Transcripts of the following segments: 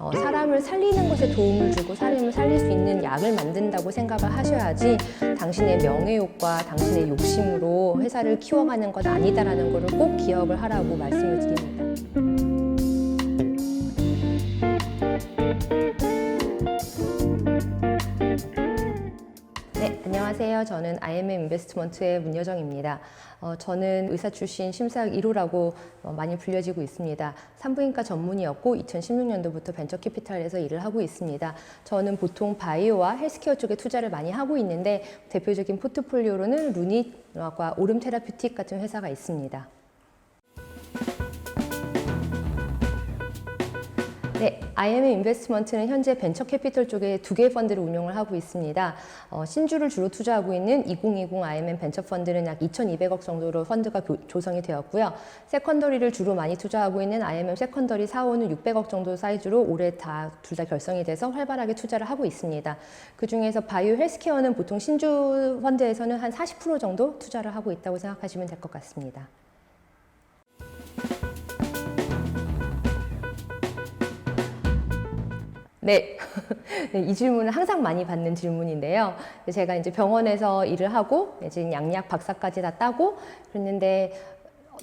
어, 사람을 살리는 것에 도움을 주고 사람을 살릴 수 있는 약을 만든다고 생각을 하셔야지 당신의 명예욕과 당신의 욕심으로 회사를 키워가는 것 아니다라는 것을 꼭 기억을 하라고 말씀을 드립니다. 안녕하세요. 저는 IMM 인베스트먼트의 문여정입니다. 어, 저는 의사 출신 심사학 1호라고 어, 많이 불려지고 있습니다. 산부인과 전문의였고 2016년도부터 벤처 캐피탈에서 일을 하고 있습니다. 저는 보통 바이오와 헬스케어 쪽에 투자를 많이 하고 있는데 대표적인 포트폴리오로는 루닛과 오름 테라퓨틱 같은 회사가 있습니다. 네, IM 인베스트먼트는 현재 벤처 캐피털 쪽에 두 개의 펀드를 운용을 하고 있습니다. 어, 신주를 주로 투자하고 있는 2020 IM 벤처 펀드는 약 2,200억 정도로 펀드가 교- 조성이 되었고요. 세컨더리를 주로 많이 투자하고 있는 IMM 세컨더리 4호는 600억 정도 사이즈로 올해 다 둘 다 결성이 돼서 활발하게 투자를 하고 있습니다. 그 중에서 바이오 헬스케어는 보통 신주 펀드에서는 한 40% 정도 투자를 하고 있다고 생각하시면 될 것 같습니다. 네. 네, 이 질문은 항상 많이 받는 질문인데요. 제가 이제 병원에서 일을 하고 이제 양약 박사까지 다 따고 그랬는데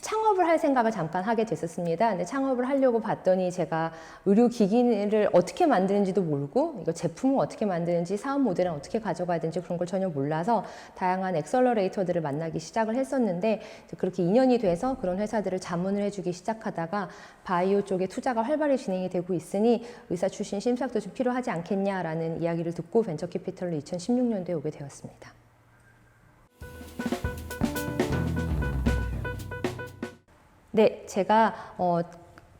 창업을 할 생각을 잠깐 하게 됐었습니다. 근데 창업을 하려고 봤더니 제가 의료기기를 어떻게 만드는지도 모르고 이거 제품을 어떻게 만드는지 사업 모델은 어떻게 가져가야 되는지 그런 걸 전혀 몰라서 다양한 엑셀러레이터들을 만나기 시작을 했었는데 그렇게 인연이 돼서 그런 회사들을 자문을 해주기 시작하다가 바이오 쪽에 투자가 활발히 진행이 되고 있으니 의사 출신 심사학도 좀 필요하지 않겠냐라는 이야기를 듣고 벤처 캐피털로 2016년도에 오게 되었습니다. 네, 제가 어,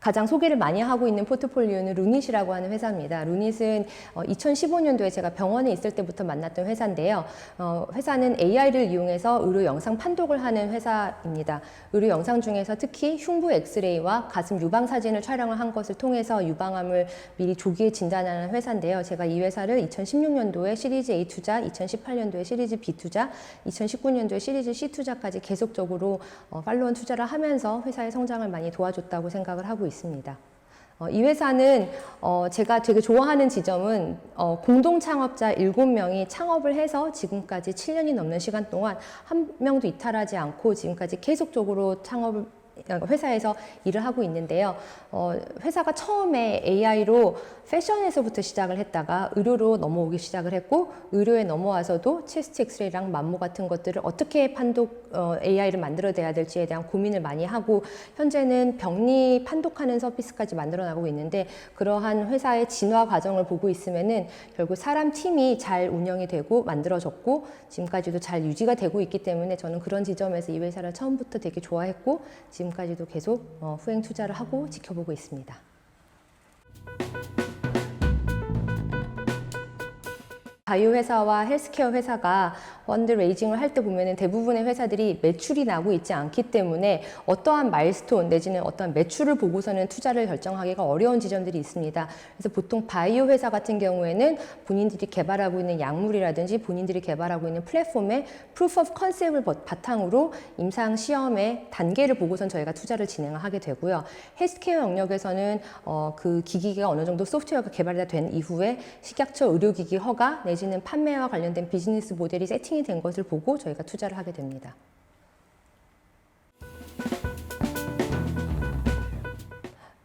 가장 소개를 많이 하고 있는 포트폴리오는 루닛이라고 하는 회사입니다. 루닛은 어, 2015년도에 제가 병원에 있을 때부터 만났던 회사인데요. 어, 회사는 AI를 이용해서 의료 영상 판독을 하는 회사입니다. 의료 영상 중에서 특히 흉부 엑스레이와 가슴 유방 사진을 촬영을 한 것을 통해서 유방암을 미리 조기에 진단하는 회사인데요. 제가 이 회사를 2016년도에 시리즈 A 투자, 2018년도에 시리즈 B 투자, 2019년도에 시리즈 C 투자까지 계속적으로 어, 팔로원 투자를 하면서 회사의 성장을 많이 도와줬다고 생각을 하고 있습니다. 어, 이 회사는 어, 제가 되게 좋아하는 지점은 어, 공동 창업자 7명이 창업을 해서 지금까지 7년이 넘는 시간 동안 한 명도 이탈하지 않고 지금까지 계속적으로 창업을 회사에서 일을 하고 있는데요. 어, 회사가 처음에 AI로 패션에서부터 시작을 했다가 의료로 넘어오기 시작을 했고 의료에 넘어와서도 체스트 엑스레이랑 만모 같은 것들을 어떻게 판독 어, AI를 만들어내야 될지에 대한 고민을 많이 하고 현재는 병리 판독하는 서비스까지 만들어 나가고 있는데 그러한 회사의 진화 과정을 보고 있으면은 결국 사람 팀이 잘 운영이 되고 만들어졌고 지금까지도 잘 유지가 되고 있기 때문에 저는 그런 지점에서 이 회사를 처음부터 되게 좋아했고 지금 까지도 계속 어, 후행 투자를 하고 지켜보고 있습니다. 바이오 회사와 헬스케어 회사가 펀드 레이징을 할 때 보면은 대부분의 회사들이 매출이 나고 있지 않기 때문에 어떠한 마일스톤 내지는 어떠한 매출을 보고서는 투자를 결정하기가 어려운 지점들이 있습니다. 그래서 보통 바이오 회사 같은 경우에는 본인들이 개발하고 있는 약물이라든지 본인들이 개발하고 있는 플랫폼의 프루프 오브 컨셉을 바탕으로 임상 시험의 단계를 보고선 저희가 투자를 진행을 하게 되고요. 헬스케어 영역에서는 어, 그 기기가 어느 정도 소프트웨어가 개발이 된 이후에 식약처 의료기기 허가 내지는 판매와 관련된 비즈니스 모델이 세팅 이 된 것을 보고 저희가 투자를 하게 됩니다.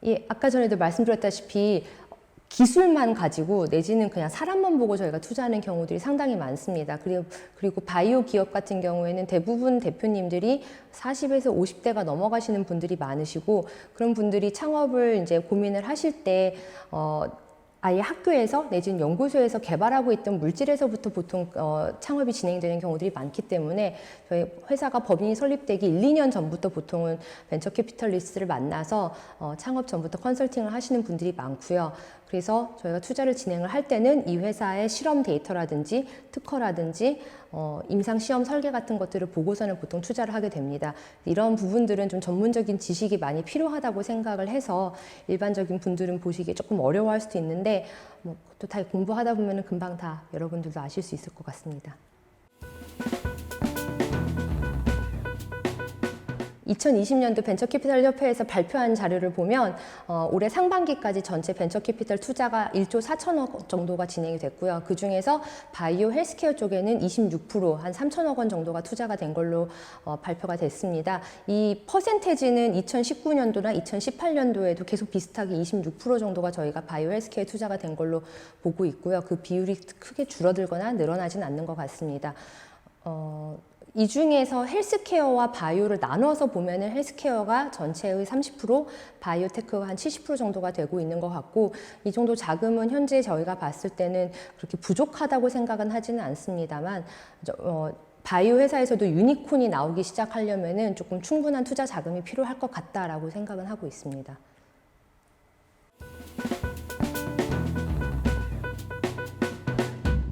예, 아까 전에도 말씀드렸다시피 기술만 가지고 내지는 그냥 사람만 보고 저희가 투자하는 경우들이 상당히 많습니다. 그리고, 그리고 바이오 기업 같은 경우에는 대부분 대표님들이 40에서 50대가 넘어가시는 분들이 많으시고 그런 분들이 창업을 이제 고민을 하실 때, 어, 아예 학교에서 내지는 연구소에서 개발하고 있던 물질에서부터 보통 어, 창업이 진행되는 경우들이 많기 때문에 저희 회사가 법인이 설립되기 1, 2년 전부터 보통은 벤처 캐피털리스트를 만나서 어, 창업 전부터 컨설팅을 하시는 분들이 많고요. 그래서 저희가 투자를 진행을 할 때는 이 회사의 실험 데이터라든지 특허라든지 어, 임상 시험 설계 같은 것들을 보고서는 보통 투자를 하게 됩니다. 이런 부분들은 좀 전문적인 지식이 많이 필요하다고 생각을 해서 일반적인 분들은 보시기에 조금 어려워할 수도 있는데 뭐또다 공부하다 보면 금방 다 여러분들도 아실 수 있을 것 같습니다. 2020년도 벤처캐피탈 협회에서 발표한 자료를 보면 어, 올해 상반기까지 전체 벤처캐피탈 투자가 1조 4천억 정도가 진행이 됐고요. 그 중에서 바이오 헬스케어 쪽에는 26%한 3천억 원 정도가 투자가 된 걸로 어, 발표가 됐습니다. 이 퍼센테지는 2019년도나 2018년도에도 계속 비슷하게 26% 정도가 저희가 바이오 헬스케어에 투자가 된 걸로 보고 있고요. 그 비율이 크게 줄어들거나 늘어나진 않는 것 같습니다. 어, 이 중에서 헬스케어와 바이오를 나눠서 보면 은 헬스케어가 전체의 30%, 바이오테크가 한 70% 정도가 되고 있는 것 같고 이 정도 자금은 현재 저희가 봤을 때는 그렇게 부족하다고 생각은 하지는 않습니다만 저, 어, 바이오 회사에서도 유니콘이 나오기 시작하려면 은 조금 충분한 투자 자금이 필요할 것 같다라고 생각은 하고 있습니다.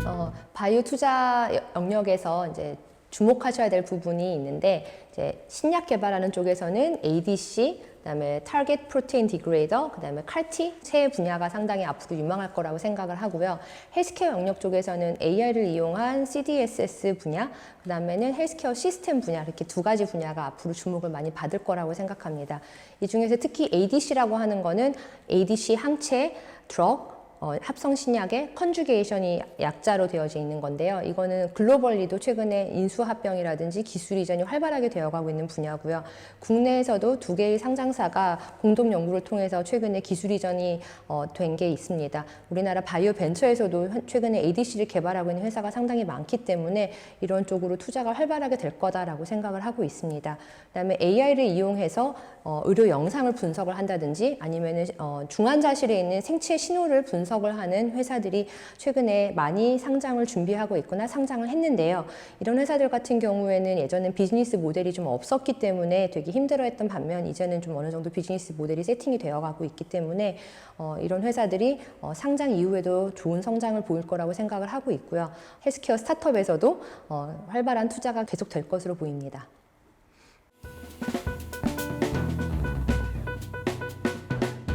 어, 바이오 투자 영역에서 이제 주목하셔야 될 부분이 있는데 이제 신약 개발하는 쪽에서는 ADC, 그다음에 타겟 프로테인 디그레이더, 그다음에 CAR-T 세 분야가 상당히 앞으로 유망할 거라고 생각을 하고요. 헬스케어 영역 쪽에서는 AI를 이용한 CDSS 분야, 그다음에는 헬스케어 시스템 분야 이렇게 두 가지 분야가 앞으로 주목을 많이 받을 거라고 생각합니다. 이 중에서 특히 ADC라고 하는 거는 ADC 항체, 드럭, 어, 합성 신약의 컨주게이션이 약자로 되어져 있는 건데요. 이거는 글로벌리도 최근에 인수합병이라든지 기술 이전이 활발하게 되어가고 있는 분야고요. 국내에서도 두 개의 상장사가 공동 연구를 통해서 최근에 기술 이전이 어, 된게 있습니다. 우리나라 바이오 벤처에서도 현- 최근에 ADC를 개발하고 있는 회사가 상당히 많기 때문에 이런 쪽으로 투자가 활발하게 될 거다라고 생각을 하고 있습니다. 그다음에 AI를 이용해서 어, 의료 영상을 분석을 한다든지 아니면은 어, 중환자실에 있는 생체 신호를 분석 을 하는 회사들이 최근에 많이 상장을 준비하고 있거나 상장을 했는데요. 이런 회사들 같은 경우에는 예전엔 비즈니스 모델이 좀 없었기 때문에 되게 힘들어했던 반면 이제는 좀 어느 정도 비즈니스 모델이 세팅이 되어가고 있기 때문에 어, 이런 회사들이 어, 상장 이후에도 좋은 성장을 보일 거라고 생각을 하고 있고요. 헬스케어 스타트업에서도 어, 활발한 투자가 계속 될 것으로 보입니다.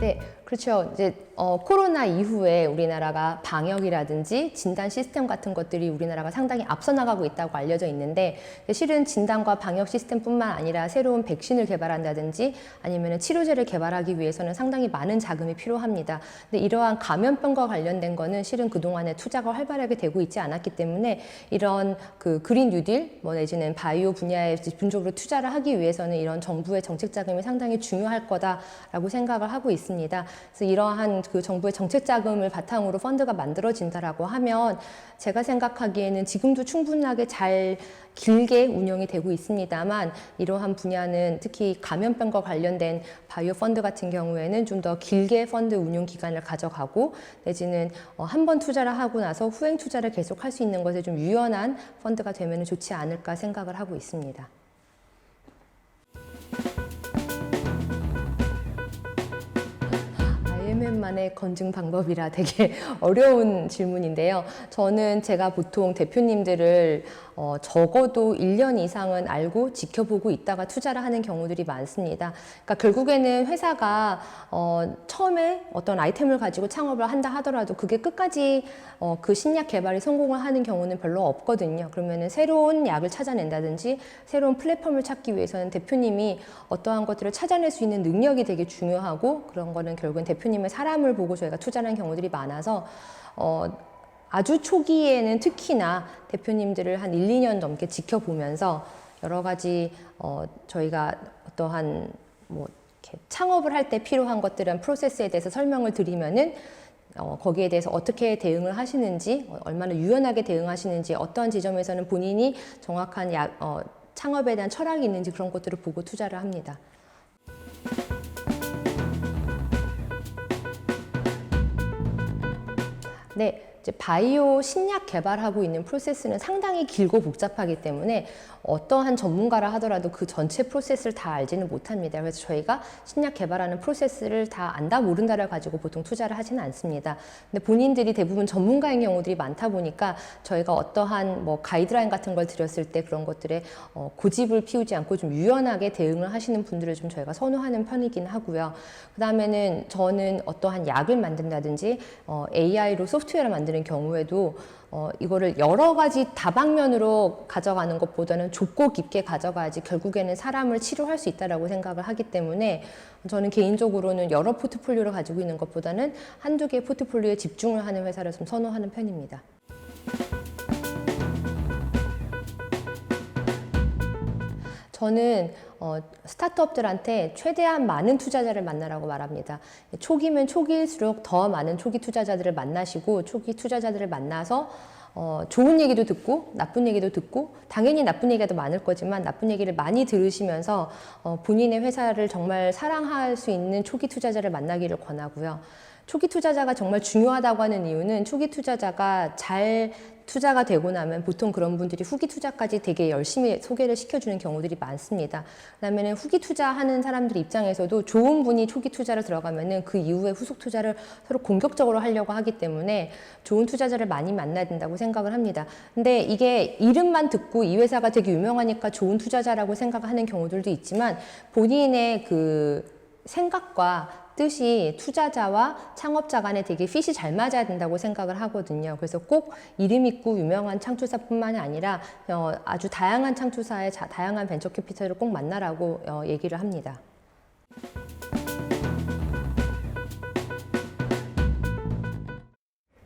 네, 그렇죠. 이제 어, 코로나 이후에 우리나라가 방역이라든지 진단 시스템 같은 것들이 우리나라가 상당히 앞서 나가고 있다고 알려져 있는데 실은 진단과 방역 시스템뿐만 아니라 새로운 백신을 개발한다든지 아니면 치료제를 개발하기 위해서는 상당히 많은 자금이 필요합니다. 근데 이러한 감염병과 관련된 거는 실은 그동안에 투자가 활발하게 되고 있지 않았기 때문에 이런 그 그린 뉴딜 뭐 내지는 바이오 분야에 집중적으로 투자를 하기 위해서는 이런 정부의 정책 자금이 상당히 중요할 거다라고 생각을 하고 있습니다. 그래서 이러한 그 정부의 정책 자금을 바탕으로 펀드가 만들어진다라고 하면 제가 생각하기에는 지금도 충분하게 잘 길게 운영이 되고 있습니다만 이러한 분야는 특히 감염병과 관련된 바이오 펀드 같은 경우에는 좀 더 길게 펀드 운용 기간을 가져가고 내지는 어, 한번 투자를 하고 나서 후행 투자를 계속 할 수 있는 것에 좀 유연한 펀드가 되면 좋지 않을까 생각을 하고 있습니다. IMM만의 건증 방법이라 되게 어려운 질문인데요. 저는 제가 보통 대표님들을 어, 적어도 1년 이상은 알고 지켜보고 있다가 투자를 하는 경우들이 많습니다. 그러니까 결국에는 회사가 어, 처음에 어떤 아이템을 가지고 창업을 한다 하더라도 그게 끝까지 어, 그 신약 개발이 성공을 하는 경우는 별로 없거든요. 그러면은 새로운 약을 찾아낸다든지 새로운 플랫폼을 찾기 위해서는 대표님이 어떠한 것들을 찾아낼 수 있는 능력이 되게 중요하고 그런 거는 결국엔 대표님의 사람을 보고 저희가 투자하는 경우들이 많아서 어, 아주 초기에는 특히나 대표님들을 한 1, 2년 넘게 지켜보면서 여러 가지 어, 저희가 어떠한 뭐 이렇게 창업을 할 때 필요한 것들은 프로세스에 대해서 설명을 드리면은 어, 거기에 대해서 어떻게 대응을 하시는지, 어, 얼마나 유연하게 대응하시는지, 어떠한 지점에서는 본인이 정확한 약, 어, 창업에 대한 철학이 있는지 그런 것들을 보고 투자를 합니다. 네, 바이오 신약 개발하고 있는 프로세스는 상당히 길고 복잡하기 때문에 어떠한 전문가라 하더라도 그 전체 프로세스를 다 알지는 못합니다. 그래서 저희가 신약 개발하는 프로세스를 다 안다 모른다를 가지고 보통 투자를 하지는 않습니다. 근데 본인들이 대부분 전문가인 경우들이 많다 보니까 저희가 어떠한 뭐 가이드라인 같은 걸 드렸을 때 그런 것들에 어, 고집을 피우지 않고 좀 유연하게 대응을 하시는 분들을 좀 저희가 선호하는 편이긴 하고요. 그 다음에는 저는 어떠한 약을 만든다든지 어, AI로 소프트웨어를 만드는 만드는 경우에도 어, 이거를 여러 가지 다방면으로 가져가는 것보다는 좁고 깊게 가져가야지 결국에는 사람을 치료할 수 있다라고 생각을 하기 때문에 저는 개인적으로는 여러 포트폴리오를 가지고 있는 것보다는 한두 개의 포트폴리오에 집중을 하는 회사를 좀 선호하는 편입니다. 저는 어, 스타트업들한테 최대한 많은 투자자를 만나라고 말합니다. 초기면 초기일수록 더 많은 초기 투자자들을 만나시고 초기 투자자들을 만나서 어, 좋은 얘기도 듣고 나쁜 얘기도 듣고 당연히 나쁜 얘기가 더 많을 거지만 나쁜 얘기를 많이 들으시면서 어, 본인의 회사를 정말 사랑할 수 있는 초기 투자자를 만나기를 권하고요. 초기 투자자가 정말 중요하다고 하는 이유는 초기 투자자가 잘 투자가 되고 나면 보통 그런 분들이 후기 투자까지 되게 열심히 소개를 시켜주는 경우들이 많습니다. 그다음에는 후기 투자하는 사람들 입장에서도 좋은 분이 초기 투자를 들어가면은 그 이후에 후속 투자를 서로 공격적으로 하려고 하기 때문에 좋은 투자자를 많이 만나야 된다고 생각을 합니다. 근데 이게 이름만 듣고 이 회사가 되게 유명하니까 좋은 투자자라고 생각하는 경우들도 있지만 본인의 그 생각과 뜻이 투자자와 창업자 간에 되게 핏이 잘 맞아야 된다고 생각을 하거든요. 그래서 꼭 이름 있고 유명한 창출사뿐만이 아니라 어, 아주 다양한 창출사의 자, 다양한 벤처 캐피털을 꼭 만나라고 어, 얘기를 합니다.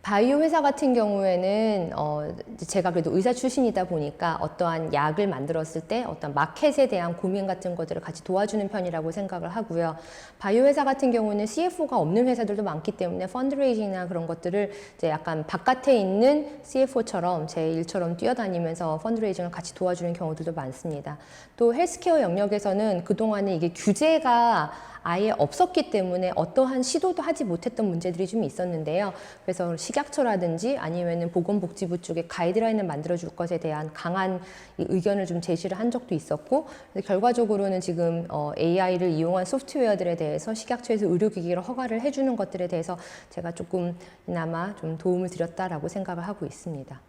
바이오 회사 같은 경우에는 어, 제가 그래도 의사 출신이다 보니까 어떠한 약을 만들었을 때 어떤 마켓에 대한 고민 같은 것들을 같이 도와주는 편이라고 생각을 하고요. 바이오 회사 같은 경우는 CFO가 없는 회사들도 많기 때문에 펀드레이징이나 그런 것들을 이제 약간 바깥에 있는 CFO처럼 제 일처럼 뛰어다니면서 펀드레이징을 같이 도와주는 경우들도 많습니다. 또 헬스케어 영역에서는 그동안에 이게 규제가 아예 없었기 때문에 어떠한 시도도 하지 못했던 문제들이 좀 있었는데요. 그래서 식약처라든지 아니면은 보건복지부 쪽에 가이드라인을 만들어줄 것에 대한 강한 이 의견을 좀 제시를 한 적도 있었고 결과적으로는 지금 어, AI를 이용한 소프트웨어들에 대해서 식약처에서 의료기기를 허가를 해주는 것들에 대해서 제가 조금이나마 좀 도움을 드렸다라고 생각을 하고 있습니다.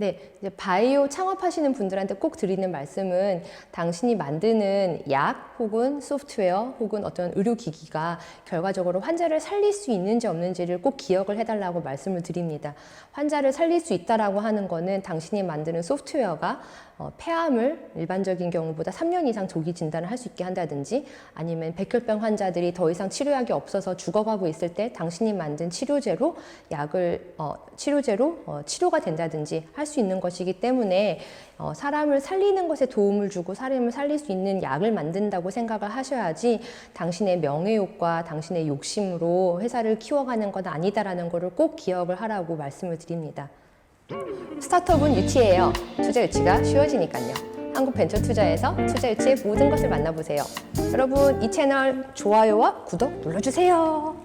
네, 이제 바이오 창업하시는 분들한테 꼭 드리는 말씀은 당신이 만드는 약 혹은 소프트웨어 혹은 어떤 의료기기가 결과적으로 환자를 살릴 수 있는지 없는지를 꼭 기억을 해달라고 말씀을 드립니다. 환자를 살릴 수 있다라고 하는 거는 당신이 만드는 소프트웨어가 어, 폐암을 일반적인 경우보다 3년 이상 조기 진단을 할 수 있게 한다든지 아니면 백혈병 환자들이 더 이상 치료약이 없어서 죽어가고 있을 때 당신이 만든 치료제로 약을 어, 치료제로 어, 치료가 된다든지 할수 있는 것이기 때문에 어, 사람을 살리는 것에 도움을 주고 사람을 살릴 수 있는 약을 만든다고 생각을 하셔야지 당신의 명예욕과 당신의 욕심으로 회사를 키워가는 건 아니다라는 것을 꼭 기억을 하라고 말씀을 드립니다. 스타트업은 유치예요. 투자 유치가 쉬워지니까요. 한국 벤처 투자에서 투자 유치의 모든 것을 만나보세요. 여러분 이 채널 좋아요와 구독 눌러주세요.